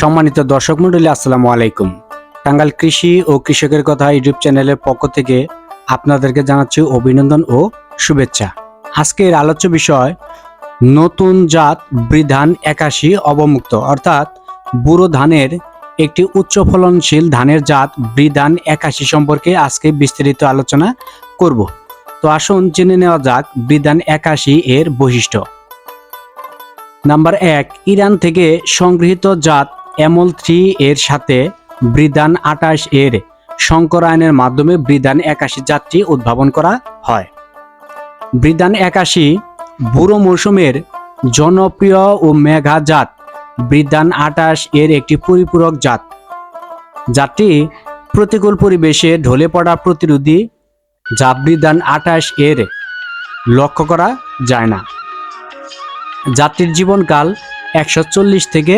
সম্মানিত দর্শক মন্ডলী আসসালামু আলাইকুম। টাঙ্গাল কৃষি ও কৃষকের কথা ইউটিউব চ্যানেলের পক্ষ থেকে আপনাদেরকে জানাচ্ছি অভিনন্দন ও শুভেচ্ছা। আজকের আলোচ্য বিষয়, নতুন জাত বৃধান একাশি অবমুক্ত, অর্থাৎ বুড়ো ধানের একটি উচ্চ ফলনশীল ধানের জাত বৃধান একাশি সম্পর্কে আজকে বিস্তারিত আলোচনা করব। তো আসুন জেনে নেওয়া যাক বৃধান একাশি এর বৈশিষ্ট্য। নাম্বার এক, ইরান থেকে সংগৃহীত জাত এমল থ্রি এর সাথে বৃদান আটাশ এর সংকরায়নের মাধ্যমে বৃদান একাশি যাত্রী উদ্ভাবন করা হয়। বৃদান একাশি বুড়ো মৌসুমের জনপ্রিয় ও মেঘা জাত বৃদান আটাশ এর একটি পরিপূরক জাত। জাতটি প্রতিকূল পরিবেশে ঢলে পড়া প্রতিরোধী যা বৃদান আটাশ এর লক্ষ্য করা যায় না। যাত্রীর জীবনকাল একশো চল্লিশ থেকে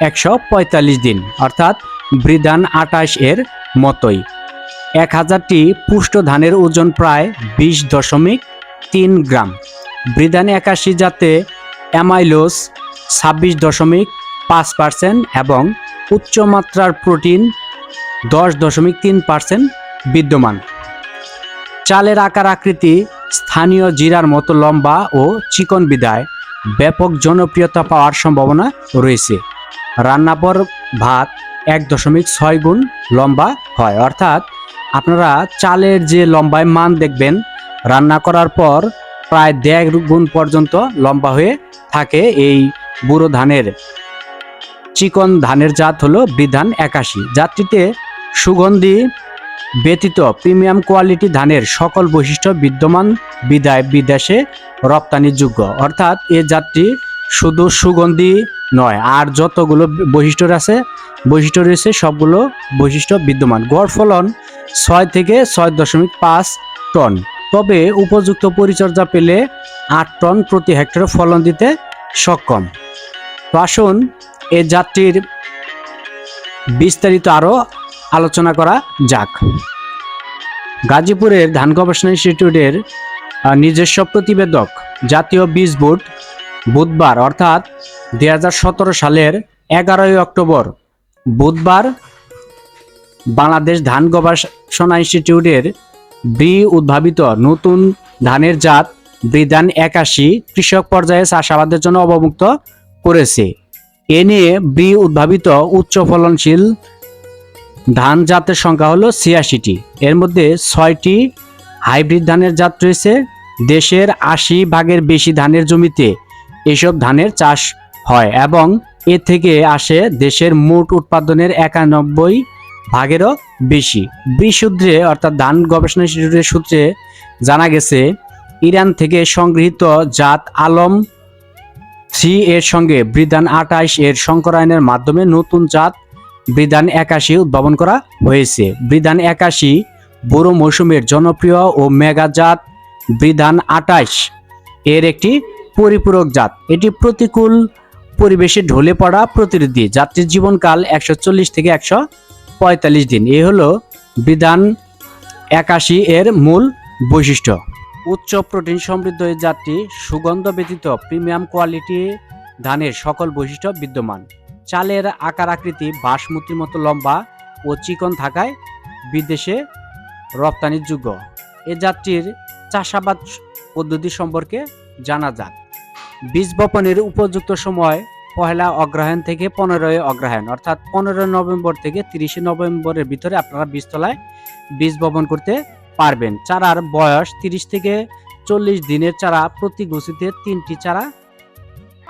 একশো পঁয়তাল্লিশ দিন, অর্থাৎ বৃদান আটাশ এর মতোই। এক হাজারটি পুষ্ট ধানের ওজন প্রায় বিশ দশমিক তিন গ্রাম। বৃদান একাশি জাতে অ্যামাইলোস ছাব্বিশ দশমিক পাঁচ পার্সেন্ট এবং উচ্চমাত্রার প্রোটিন দশ দশমিক তিন পার্সেন্ট বিদ্যমান। চালের আকার আকৃতি স্থানীয় জিরার মতো লম্বা ও চিকন বিদায়। ব্যাপক জনপ্রিয়তা পাওয়ার সম্ভাবনা রয়েছে। রান্নাপর ভাত এক দশমিক ছয় গুণ লম্বা হয়। অর্থাৎ আপনারা চালের যে লম্বায় মান দেখবেন, রান্না করার পর প্রায় দেড় গুণ পর্যন্ত লম্বা হয়ে থাকে এই বুড়ো ধানের। চিকন ধানের জাত হলো বিধান একাশি। জাতটিতে সুগন্ধি ব্যতীত প্রিমিয়াম কোয়ালিটি ধানের সকল বৈশিষ্ট্য বিদ্যমান, বিদায় বিদেশে রপ্তানিযোগ্য। অর্থাৎ এ জাতটি শুধু সুগন্ধি নয়, আর যতগুলো বৈশিষ্ট্য আছে বৈশিষ্ট্য রয়েছে সবগুলো বৈশিষ্ট্য বিদ্যমান। গড় ফলন ছয় থেকে ছয় দশমিক পাঁচ টন। তবে উপযুক্ত পরিচর্যা পেলে আট টন প্রতি হেক্টরে ফলন দিতে সক্ষম। তো আসুন এ জাতটির বিস্তারিত আরও আলোচনা করা যাক। গাজীপুরের ধান গবেষণা ইনস্টিটিউটের নিজস্ব প্রতিবেদক জাতীয় বীজ বোর্ড বুধবার অর্থাৎ দুই হাজার সতেরো সালের এগারোই অক্টোবর বুধবার বাংলাদেশ ধান গবেষণা ইনস্টিটিউটের বি উদ্ভাবিত নতুন ধানের জাত বিধান একাশি কৃষক পর্যায়ে চাষাবাদের জন্য অবমুক্ত করেছে। এ নিয়ে বি উদ্ভাবিত উচ্চ ফলনশীল ধান জাতের সংখ্যা হলো ছিয়াশিটি। এর মধ্যে ছয়টি হাইব্রিড ধানের জাত রয়েছে। দেশের আশি ভাগের বেশি ধানের জমিতে এসব ধানের চাষ হয় এবং এ থেকে আসে দেশের মোট উৎপাদনের একানব্বই ভাগেরও বেশি। বিশুদ্ধে অর্থাৎ ধান গবেষণা ইনস্টিটিউটের সূত্রে জানা গেছে, ইরান থেকে সংগৃহীত জাত আলম থ্রি এর সঙ্গে বৃদান আটাইশ এর সংকরায়নের মাধ্যমে নতুন জাত বৃদান একাশি উদ্ভাবন করা হয়েছে। বৃদান একাশি বুড়ো মৌসুমের জনপ্রিয় ও মেগা জাত বৃদান আটাইশ এর একটি পরিপূরক জাত। এটি প্রতিকূল পরিবেশে ঢলে পড়া প্রতিরোধী জাতির জীবনকাল একশো চল্লিশ থেকে একশো পঁয়তাল্লিশ দিন। এ হলো বিধান একাশি এর মূল বৈশিষ্ট্য। উচ্চ প্রোটিন সমৃদ্ধ এই জাতটি সুগন্ধ ব্যতীত প্রিমিয়াম কোয়ালিটি ধানের সকল বৈশিষ্ট্য বিদ্যমান। চালের আকার আকৃতি বাসমতির মতো লম্বা ও চিকন থাকায় বিদেশে রপ্তানির যোগ্য। এ জাতটির চাষাবাদ পদ্ধতি সম্পর্কে জানা যাক। বীজ বপনের উপযুক্ত সময় পহেলা অগ্রহায়ণ থেকে পনেরোই অগ্রহায়ণ, অর্থাৎ পনেরোই নভেম্বর থেকে তিরিশে নভেম্বরের ভিতরে আপনারা বীজতলায় বীজ বপন করতে পারবেন। চারার বয়স তিরিশ থেকে চল্লিশ দিনের চারা প্রতি গুছিতে তিনটি চারা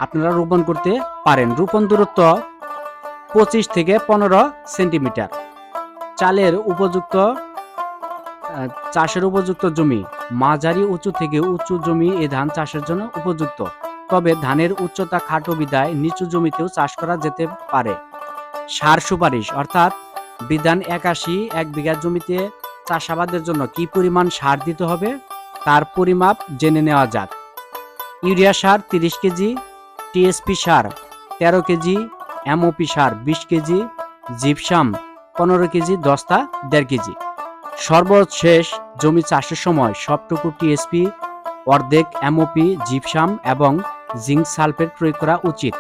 আপনারা রোপণ করতে পারেন। রোপণ দূরত্ব পঁচিশ থেকে পনেরো সেন্টিমিটার। চালের উপযুক্ত চাষের উপযুক্ত জমি, মাঝারি উঁচু থেকে উঁচু জমি এই ধান চাষের জন্য উপযুক্ত। তবে ধানের উচ্চতা, খাটো বিদায় নিচু জমিতেও চাষ করা যেতে পারে। সার সুপারিশ, অর্থাৎ বিধান একাশি, এক বিঘা জমিতে চাষাবাদের জন্য কি পরিমাণ সার দিতে হবে? তার পরিমাপ জেনে নেওয়া যাক। ইউরিয়া সার তিরিশ কেজি টিএসপি সার তেরো কেজি, এমওপি সার বিশ কেজি, জিপসাম পনেরো কেজি, দস্তা দেড় কেজি। সর্বশেষ জমি চাষের সময় সবটুকু টিএসপি, অর্ধেক এমওপি, জিপসাম এবং জিঙ্ক সালফেট প্রয়োগ করা উচিত।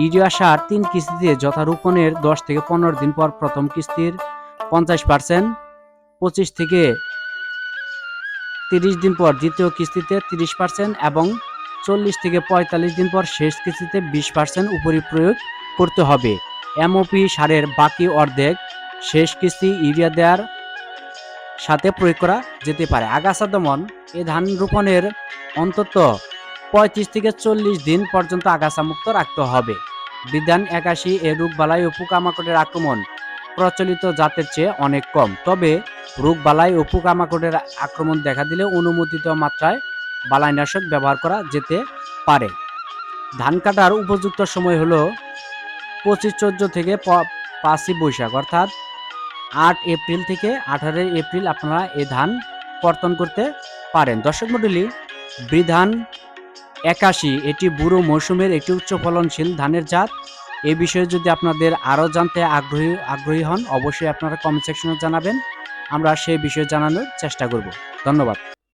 ইউরিয়া সার তিন কিস্তিতে যথারোপণের দশ থেকে পনেরো দিন পর প্রথম কিস্তির পঞ্চাশ পার্সেন্ট, পঁচিশ থেকে তিরিশ দিন পর দ্বিতীয় কিস্তিতে তিরিশ পার্সেন্ট এবং চল্লিশ থেকে পঁয়তাল্লিশ দিন পর শেষ কিস্তিতে বিশ পার্সেন্ট উপরি প্রয়োগ করতে হবে। এমওপি সারের বাকি অর্ধেক শেষ কিস্তি ইউরিয়া দেওয়ার সাথে প্রয়োগ করা যেতে পারে। আগাছা দমন, এ ধান রোপণের অন্তত পঁয়ত্রিশ থেকে চল্লিশ দিন পর্যন্ত আগাছা মুক্ত রাখতে হবে। বিধান একাশি এ রোগবালাই ও পোকামাকড়ের আক্রমণ প্রচলিত জাতের চেয়ে অনেক কম। তবে রোগবালাই ও পোকামাকড়ের আক্রমণ দেখা দিলে অনুমোদিত মাত্রায় বালাইনাশক ব্যবহার করা যেতে পারে। ধান কাটার উপযুক্ত সময় হলো পঁচিশ চোদ্দ থেকে পাঁচই বৈশাখ, অর্থাৎ আট এপ্রিল থেকে আঠারোই এপ্রিল আপনারা এ ধান কর্তন করতে পারেন। দর্শক মণ্ডলী, বিধান একাশি, এটি বুড়ো মৌসুমের একটি উচ্চ ফলনশীল ধানের জাত। এই বিষয়ে যদি আপনাদের আরও জানতে আগ্রহী আগ্রহী হন, অবশ্যই আপনারা কমেন্ট সেকশনে জানাবেন। আমরা সেই বিষয়ে জানানোর চেষ্টা করব। ধন্যবাদ।